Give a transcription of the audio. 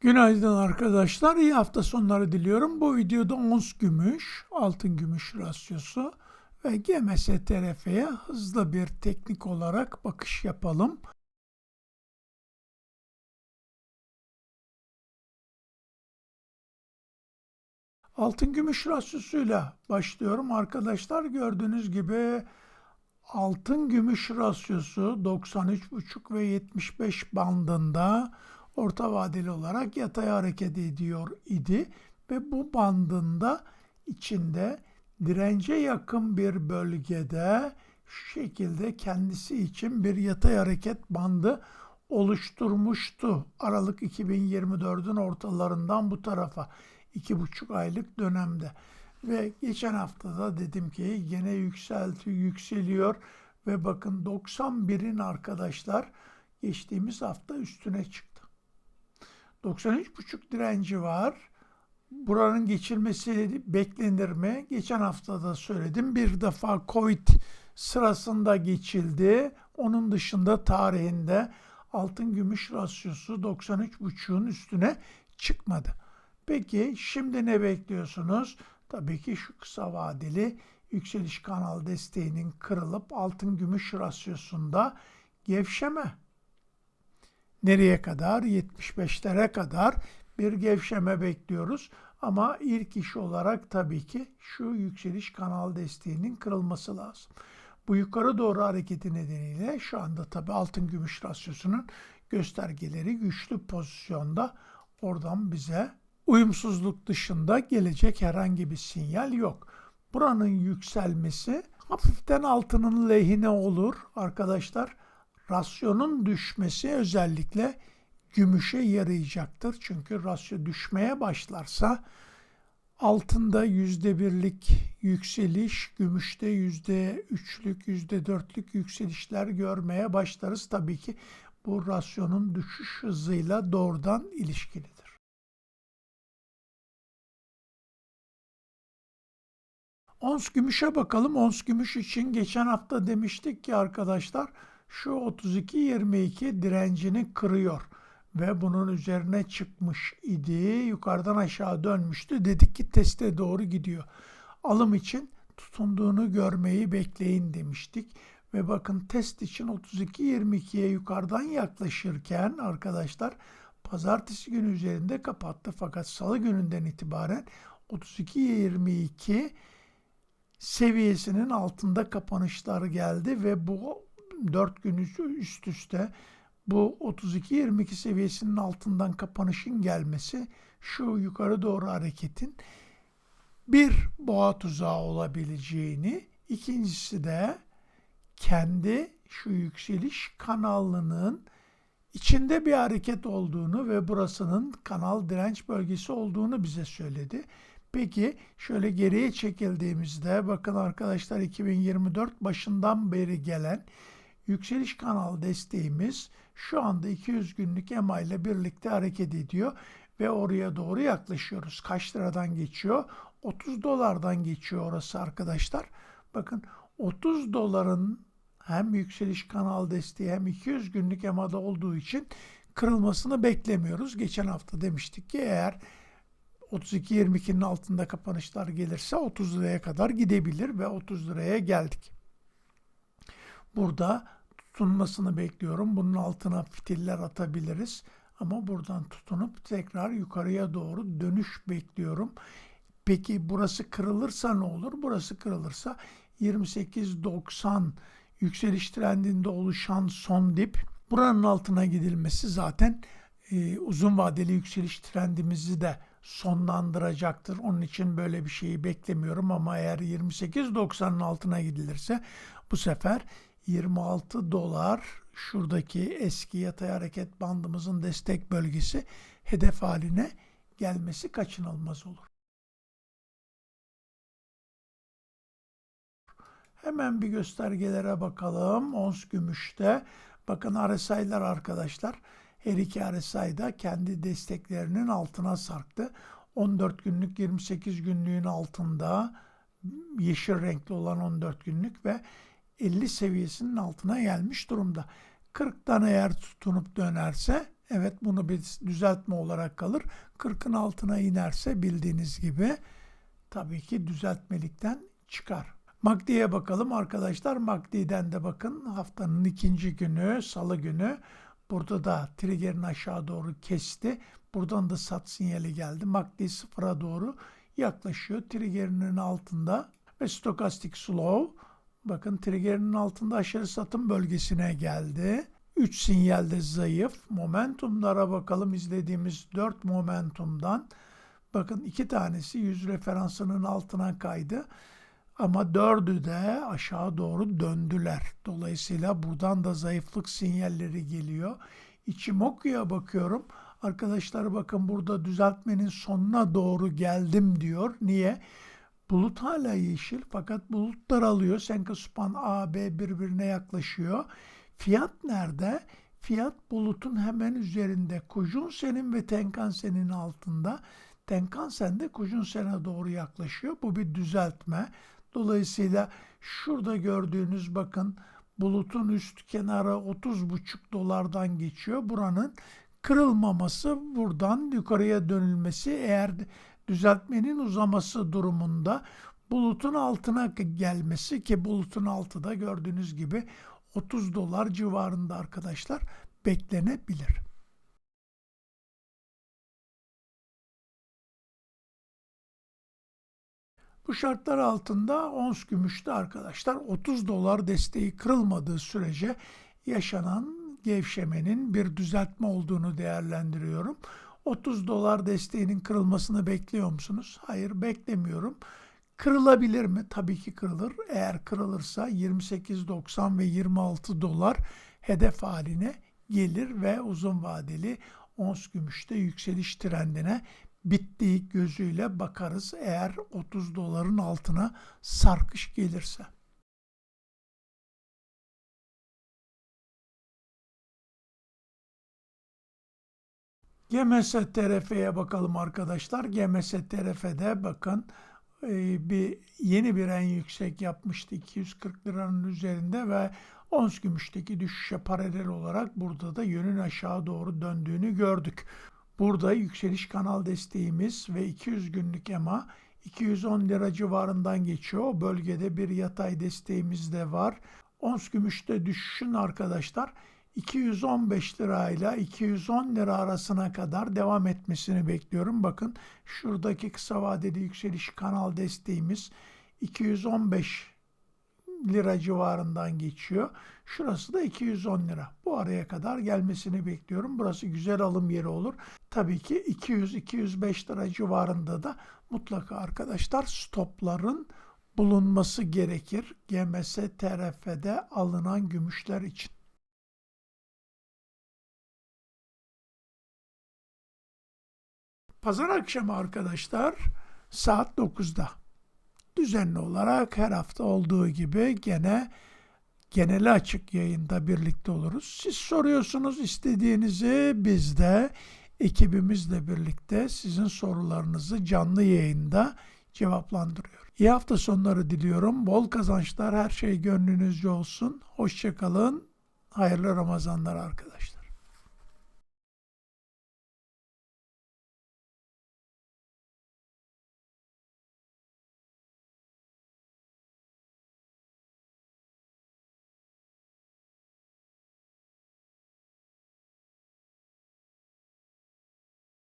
Günaydın arkadaşlar. İyi hafta sonları diliyorum. Bu videoda ons gümüş, altın gümüş rasyosu ve GMS TRF'ye hızlı bir teknik olarak bakış yapalım. Altın gümüş rasyosuyla başlıyorum arkadaşlar. Gördüğünüz gibi altın gümüş rasyosu 93,5 ve 75 bandında orta vadeli olarak yatay hareket ediyor idi ve bu bandında içinde dirence yakın bir bölgede şu şekilde kendisi için bir yatay hareket bandı oluşturmuştu. Aralık 2024'ün ortalarından bu tarafa iki buçuk aylık dönemde. Ve geçen haftada dedim ki gene yükselti yükseliyor ve bakın 91'in arkadaşlar geçtiğimiz hafta üstüne çıktı. 93,5 direnci var. Buranın geçilmesi beklenir mi? Geçen hafta da söyledim. Bir defa Covid sırasında geçildi. Onun dışında tarihinde altın gümüş rasyosu 93,5'un üstüne çıkmadı. Peki şimdi ne bekliyorsunuz? Tabii ki şu kısa vadeli yükseliş kanal desteğinin kırılıp altın gümüş rasyosunda gevşeme. Nereye kadar? 75'lere kadar bir gevşeme bekliyoruz. Ama ilk iş olarak tabii ki şu yükseliş kanal desteğinin kırılması lazım. Bu yukarı doğru hareketi nedeniyle şu anda tabii altın gümüş rasyosunun göstergeleri güçlü pozisyonda. Oradan bize uyumsuzluk dışında gelecek herhangi bir sinyal yok. Buranın yükselmesi hafiften altının lehine olur arkadaşlar. Rasyonun düşmesi özellikle gümüşe yarayacaktır. Çünkü rasyo düşmeye başlarsa altında yüzde birlik yükseliş, gümüşte yüzde üçlük, yüzde dörtlük yükselişler görmeye başlarız. Tabii ki bu rasyonun düşüş hızıyla doğrudan ilişkilidir. Ons gümüşe bakalım. Ons gümüş için geçen hafta demiştik ki arkadaşlar şu 32-22 direncini kırıyor ve bunun üzerine çıkmış idi. Yukarıdan aşağı dönmüştü. Dedik ki teste doğru gidiyor. Alım için tutunduğunu görmeyi bekleyin demiştik. Ve bakın test için 32-22'ye yukarıdan yaklaşırken arkadaşlar pazartesi günü üzerinde kapattı. Fakat salı gününden itibaren 32-22 seviyesinin altında kapanışlar geldi ve bu 4 gün üst üste bu 32-22 seviyesinin altından kapanışın gelmesi şu yukarı doğru hareketin bir boğa tuzağı olabileceğini, ikincisi de kendi şu yükseliş kanalının içinde bir hareket olduğunu ve burasının kanal direnç bölgesi olduğunu bize söyledi. Peki şöyle geriye çekildiğimizde bakın arkadaşlar 2024 başından beri gelen yükseliş kanal desteğimiz şu anda 200 günlük EMA ile birlikte hareket ediyor ve oraya doğru yaklaşıyoruz. Kaç liradan geçiyor? 30 dolardan geçiyor orası arkadaşlar. Bakın 30 doların hem yükseliş kanal desteği hem 200 günlük EMA'da olduğu için kırılmasını beklemiyoruz. Geçen hafta demiştik ki eğer 32-22'nin altında kapanışlar gelirse 30 liraya kadar gidebilir ve 30 liraya geldik. Burada tutunmasını bekliyorum. Bunun altına fitiller atabiliriz. Ama buradan tutunup tekrar yukarıya doğru dönüş bekliyorum. Peki burası kırılırsa ne olur? Burası kırılırsa 28.90 yükseliş trendinde oluşan son dip buranın altına gidilmesi zaten e, uzun vadeli yükseliş trendimizi de sonlandıracaktır. Onun için böyle bir şeyi beklemiyorum ama eğer 28.90'ın altına gidilirse bu sefer 26 dolar şuradaki eski yatay hareket bandımızın destek bölgesi hedef haline gelmesi kaçınılmaz olur. Hemen bir göstergelere bakalım. Ons gümüşte. Bakın RSI'lar arkadaşlar. Her iki RSI da kendi desteklerinin altına sarktı. 14 günlük 28 günlüğün altında yeşil renkli olan 14 günlük ve 50 seviyesinin altına gelmiş durumda. 40'tan eğer tutunup dönerse Evet bunu bir düzeltme olarak kalır. 40'ın altına inerse bildiğiniz gibi tabii ki düzeltmelikten çıkar. MACD'ye bakalım arkadaşlar. MACD'den de bakın haftanın ikinci günü, salı günü. Burada da triggerin aşağı doğru kesti. Buradan da sat sinyali geldi. MACD sıfıra doğru yaklaşıyor. Triggerinin altında ve stokastik slow. Bakın triggerinin altında aşırı satım bölgesine geldi. 3 sinyalde zayıf. Momentumlara bakalım izlediğimiz 4 momentumdan. Bakın iki tanesi 100 referansının altına kaydı. Ama dördü de aşağı doğru döndüler. Dolayısıyla buradan da zayıflık sinyalleri geliyor. Ichimoku'ya bakıyorum. Arkadaşlar bakın burada düzeltmenin sonuna doğru geldim diyor. Niye? Bulut hala yeşil fakat bulut daralıyor. Senkospan A, B birbirine yaklaşıyor. Fiyat nerede? Fiyat bulutun hemen üzerinde. Kujunsen'in ve Tenkan-sen'in altında. Tenkan-sen de Kujunsen'e doğru yaklaşıyor. Bu bir düzeltme. Dolayısıyla şurada gördüğünüz bakın bulutun üst kenarı 30,5 dolardan geçiyor. Buranın kırılmaması buradan yukarıya dönülmesi eğer düzeltmenin uzaması durumunda bulutun altına gelmesi ki bulutun altı da gördüğünüz gibi 30 dolar civarında arkadaşlar beklenebilir. Bu şartlar altında ons gümüşte arkadaşlar 30 dolar desteği kırılmadığı sürece yaşanan gevşemenin bir düzeltme olduğunu değerlendiriyorum. 30 dolar desteğinin kırılmasını bekliyor musunuz? Hayır beklemiyorum. Kırılabilir mi? Tabii ki kırılır. Eğer kırılırsa 28.90 ve 26 dolar hedef haline gelir ve uzun vadeli ons gümüşte yükseliş trendine bittiği gözüyle bakarız eğer 30 doların altına sarkış gelirse. GMS TRF'ye bakalım arkadaşlar. GMS TRF'de bakın e, bir yeni bir en yüksek yapmıştı 240 liranın üzerinde ve ons gümüşteki düşüşe paralel olarak burada da yönün aşağı doğru döndüğünü gördük. Burada yükseliş kanal desteğimiz ve 200 günlük EMA 210 lira civarından geçiyor. Bölgede bir yatay desteğimiz de var. Ons gümüşte düşüşün arkadaşlar 215 lirayla 210 lira arasına kadar devam etmesini bekliyorum. Bakın şuradaki kısa vadeli yükseliş kanal desteğimiz 215 lira civarından geçiyor. Şurası da 210 lira. Bu araya kadar gelmesini bekliyorum. Burası güzel alım yeri olur. Tabii ki 200-205 lira civarında da mutlaka arkadaşlar stopların bulunması gerekir. GMS TRF'de alınan gümüşler için. Pazar akşamı arkadaşlar saat 9'da düzenli olarak her hafta olduğu gibi gene geneli açık yayında birlikte oluruz. Siz soruyorsunuz istediğinizi biz de ekibimizle birlikte sizin sorularınızı canlı yayında cevaplandırıyor. İyi hafta sonları diliyorum. Bol kazançlar, her şey gönlünüzce olsun. Hoşçakalın. Hayırlı Ramazanlar arkadaşlar.